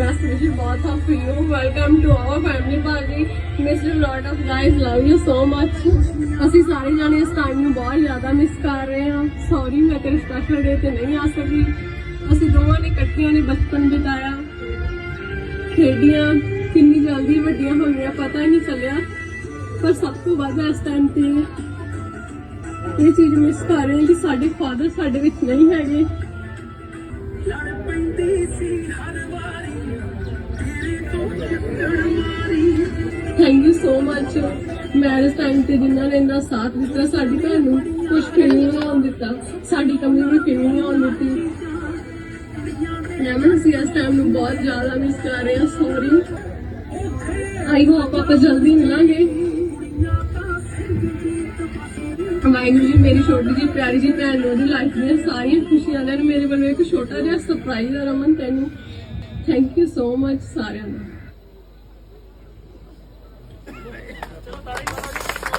best wishes, both of you. Welcome to our family party. Miss you lot of guys. Love you so much. ਅਸੀਂ ਸਾਰੇ ਜਾਣੇ ਇਸ time ਨੂੰ ਬਹੁਤ ਜ਼ਿਆਦਾ ਮਿਸ ਕਰ ਰਹੇ ਹਾਂ ਸੌਰੀ ਮੈਂ ਤੇਰੇ ਸਪੈਸ਼ਲ ਡੇ ਤੇ ਨਹੀਂ ਆ ਸਕੀ ਅਸੀਂ ਦੋਵਾਂ ਨੇ ਇਕੱਠੀਆਂ ਨੇ ਬਚਪਨ ਬਿਤਾਇਆ ਖੇਡੀਆਂ, ਕਿੰਨੀ ਜਲਦੀ ਵੱਡੀਆਂ ਹੋ ਗਈਆਂ ਪਤਾ ਹੀ ਨਹੀਂ ਚੱਲਿਆ ਪਰ ਸਭ ਤੋਂ ਵੱਧ ਇਸ ਟਾਈਮ ਤੇ ਇਹ ਚੀਜ਼ ਮਿਸ ਕਰ ਰਹੇ ਹਾਂ ਕਿ ਸਾਡੇ ਫਾਦਰ ਸਾਡੇ ਵਿੱਚ ਨਹੀਂ ਹੈਗੇ thank you so much marriage time ਤੇ ਜਿਨ੍ਹਾਂ ਨੇ ਇੰਨਾ ਸਾਥ ਦਿੱਤਾ, ਸਾਡੀ ਭੈਣ ਨੂੰ ਕੁਝ ਫੀਲ ਨਹੀਂ ਹੋਣ ਦਿੱਤਾ, ਸਾਡੀ ਕਮੀ ਵੀ ਫੀਲ ਨਹੀਂ ਹੋਣ ਦਿੱਤੀ। ਰਮਨ ਸੀ ਇਸ ਟਾਈਮ ਨੂੰ ਬਹੁਤ ਜ਼ਿਆਦਾ ਮਿਸ ਕਰ ਰਹੇ ਹਾਂ ਸੌਰੀ ਆਈ ਹੋਪ ਆਪਾਂ ਜਲਦੀ ਮਿਲਾਂਗੇ। ਵਾਹਿਗੁਰੂ ਜੀ, ਮੇਰੀ ਛੋਟੀ ਜੀ ਪਿਆਰੀ ਜੀ ਭੈਣ ਨੂੰ ਉਹਦੀ ਲਾਈਫ ਦੀਆਂ ਸਾਰੀਆਂ ਖੁਸ਼ੀਆਂ ਦੇਣ। ਮੇਰੇ ਵੱਲੋਂ ਇੱਕ ਛੋਟਾ ਜਿਹਾ ਸਰਪ੍ਰਾਈਜ਼ ਆ ਰਮਨ ਤੈਨੂੰ। ਥੈਂਕ ਯੂ ਸੋ ਮਚ ਸਾਰਿਆਂ ਦਾ।